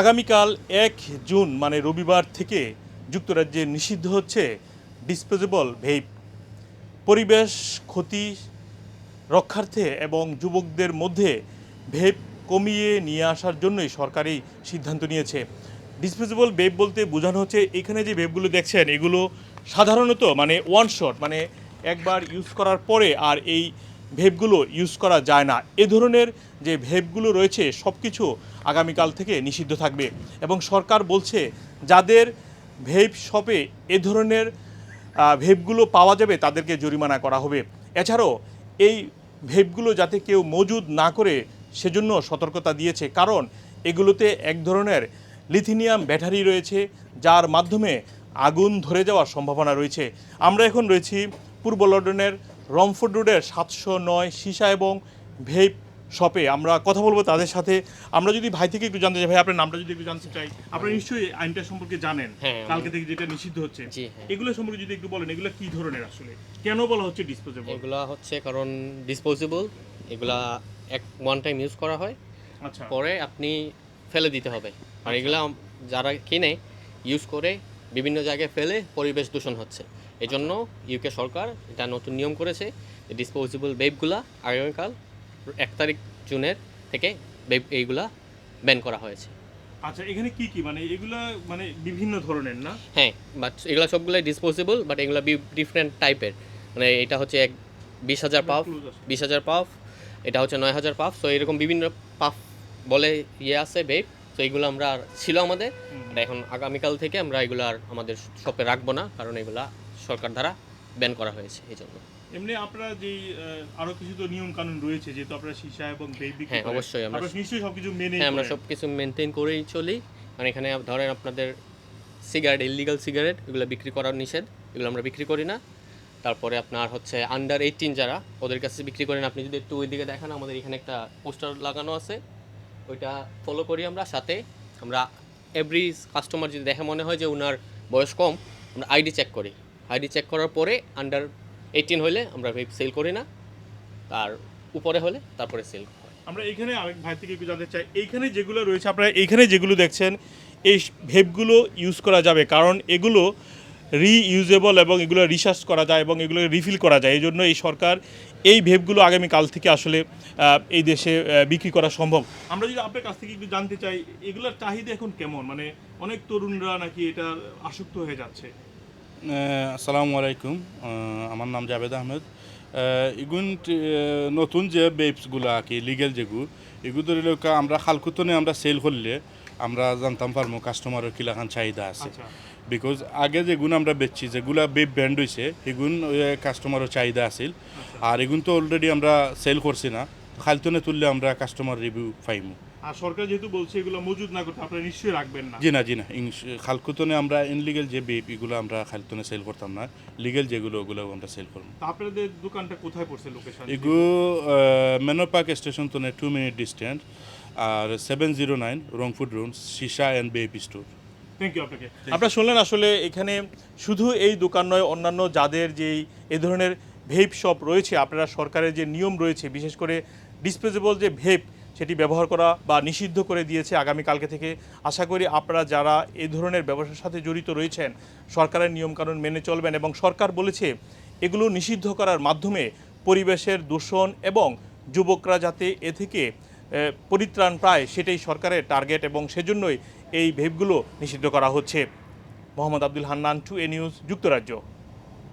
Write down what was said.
আগামীকাল এক জুন মানে রবিবার থেকে যুক্তরাজ্যে নিষিদ্ধ হচ্ছে ডিসপোজেবল ভেইপ। পরিবেশ ক্ষতি রক্ষার্থে এবং যুবকদের মধ্যে ভেপ কমিয়ে নিয়ে আসার জন্যই সরকারি সিদ্ধান্ত নিয়েছে। ডিসপোজেবল ভেপ বলতে বোঝানো হচ্ছে, এখানে যে ভেপগুলো দেখছেন, এগুলো সাধারণত মানে ওয়ান শট মানে একবার ইউজ করার পরে আর এই ভেপগুলো ইউজ করা যায় না। এ ধরনের যে ভেপগুলো রয়েছে সব কিছু আগামীকাল থেকে নিষিদ্ধ থাকবে। এবং সরকার বলছে, যাদের ভেপ শপে এ ধরনের ভেপগুলো পাওয়া যাবে, তাদেরকে জরিমানা করা হবে। এছাড়াও, এই ভেপগুলো যাতে কেউ মজুদ না করে, সেজন্য সতর্কতা দিয়েছে। কারণ, এগুলোতে এক ধরনের লিথিনিয়াম ব্যাটারি রয়েছে, যার মাধ্যমে আগুন ধরে যাওয়ার সম্ভাবনা রয়েছে। আমরা এখন রয়েছি পূর্ব লন্ডনের রমফোর্ড রোডের সাতশো নয় সীসা এবং ভেপ শপে আমরা কথা বলব তাদের সাথে। আমরা যদি ভাই থেকে একটু জানতে চাই ভাই আপনার নামটা যদি একটু জানতে চাই। আপনারা নিশ্চয়ই আইনটা সম্পর্কে জানেন। হ্যাঁ, কালকে থেকে যেটা নিষিদ্ধ হচ্ছে। হ্যাঁ। এগুলো সম্পর্কে যদি একটু বলেন এগুলো কি ধরনের আসলে? কেন বলা হচ্ছে ডিসপোজেবল এগুলো হচ্ছে কারণ ডিসপোজেবল এগুলা এক ওয়ান টাইম ইউজ করা হয়। আচ্ছা। পরে আপনি ফেলে দিতে হবে। আর এগুলা যারা কিনে ইউজ করে বিভিন্ন জায়গায় ফেলে পরিবেশ দূষণ হচ্ছে। এই জন্য ইউকে সরকার এটা নতুন নিয়ম করেছে ডিসপোজেবল বেবগুলা আগামীকাল এক তারিখ জুনের থেকে বেব এইগুলা ব্যান করা হয়েছে। আচ্ছা এখানে কি কি? মানে এগুলা মানে বিভিন্ন ধরনের না? হ্যাঁ বাট এগুলা সবগুলাই ডিসপোজেবল বাট এগুলা ডিফারেন্ট টাইপের মানে এটা হচ্ছে এক বিশ হাজার পাফ বিশ হাজার পাফ এটা হচ্ছে নয় হাজার পাফ তো এরকম বিভিন্ন পাফ বলে ইয়ে আছে বেব তো এইগুলো আমরা আর ছিল আমাদের এখন আগামীকাল থেকে আমরা এগুলো আর আমাদের শপে রাখব না কারণ এগুলা সরকার দ্বারা ব্যান করা হয়েছে এই জন্য। এমনি আপনারা যে আরও কিছু তো নিয়ম কানুন রয়েছে যেহেতু আপনারা সীসা এবং বেবি হ্যাঁ, অবশ্যই আমরা- নিশ্চয়ই সবকিছু মেনে হ্যাঁ আমরা সব কিছু মেনটেন করেই চলি। মানে এখানে ধরেন আপনাদের সিগারেট ইলিগাল সিগারেট এগুলো বিক্রি করা নিষেধ এগুলো আমরা বিক্রি করি না। তারপরে আপনার হচ্ছে আন্ডার এইটিন যারা ওদের কাছে বিক্রি করেন। আপনি যদি একটু ওইদিকে দেখেন আমাদের এখানে একটা পোস্টার লাগানো আছে। ওইটা ফলো করি আমরা সাথে আমরা এভরি কাস্টমার যদি দেখে মনে হয় যে ওনার বয়স কম আমরা আইডি চেক করি। আইডি চেক করার পরে আন্ডার এইটিন হলে আমরা ভেব সেল করি না। আর উপরে হলে তারপরে সেল আমরা এখানে আরেক ভাই থেকে একটু জানতে চাই, এইখানে যেগুলো রয়েছে, আপনারা এইখানে যেগুলো দেখছেন, এই ভেপগুলো ইউজ করা যাবে, কারণ এগুলো রিইউজেবল এবং এগুলো রিসার্চ করা যায় এবং এগুলো রিফিল করা যায়। এই জন্য এই সরকার এই ভেপগুলো আগামী কাল থেকে আসলে এই দেশে বিক্রি করা সম্ভব। আমরা যদি আপনার কাছ থেকে একটু জানতে চাই, এগুলোর চাহিদা এখন কেমন? মানে অনেক তরুণরা নাকি এটা আসক্ত হয়ে যাচ্ছে। আসসালামু আলাইকুম। আমার নাম জাভেদ আহমেদ। আহ, ইগুন নতুন যে বেবসগুলো আর কি লিগেল যেগুলো এগুলো ধরে লোক আমরা খালকুতনে আমরা সেল করলে আমরা জানতাম পারব কাস্টমারের কিলাখান চাহিদা আছে। আচ্ছা। বিকজ আগে যেগুন আমরা বেচছি যেগুলা বেব ব্যান্ড হয়েছে এগুন কাস্টমারের চাহিদা আছিল। আর এগুন তো অলরেডি আমরা সেল করছি না। খালতনে তুললে আমরা কাস্টমার রিভিউ পাইমু। আর সরকার যেহেতু বলছে এগুলো মজুদ না করতে আপনারা নিশ্চয়ই রাখবেন না। জি না জি না খালকুতনে আমরা ইনলিগেল যে বেব এগুলো আমরা খালতনে সেল করতাম না লিগেল যেগুলো ওগুলো আমরা সেল করব। তা আপনাদের দোকানটা কোথায় পড়ছে লোকেশন এগু মেনো পার্ক স্টেশন তো টু মিনিট ডিস্টেন্স আর সেভেন জিরো নাইন রংপুর রুন সিসা and baby store thank you আপনাকে। আপনারা শুনলেন আসলে এখানে শুধু এই দোকান নয় অন্যান্য যাদের যেই এই ধরনের ভেপ শপ রয়েছে আপনারা সরকারের যে নিয়ম রয়েছে বিশেষ করে ডিসপোজেবল যে ভেপ সেটি ব্যবহার করা বা নিষিদ্ধ করে দিয়েছে আগামী কালকে থেকে। আশা করি আপনারা যারা এ ধরনের ব্যবসার সাথে জড়িত রয়েছেন, সরকারের নিয়মকানুন মেনে চলবেন এবং সরকার বলেছে, এগুলো নিষিদ্ধ করার মাধ্যমে পরিবেশের দূষণ এবং যুবকরা যাতে এ থেকে পরিত্রাণ পায় সেটাই সরকারের টার্গেট এবং সেজন্যই এই ভেপগুলো নিষিদ্ধ করা হচ্ছে। মোহাম্মদ আব্দুল হান্নান, টু এ নিউজ, যুক্তরাজ্য।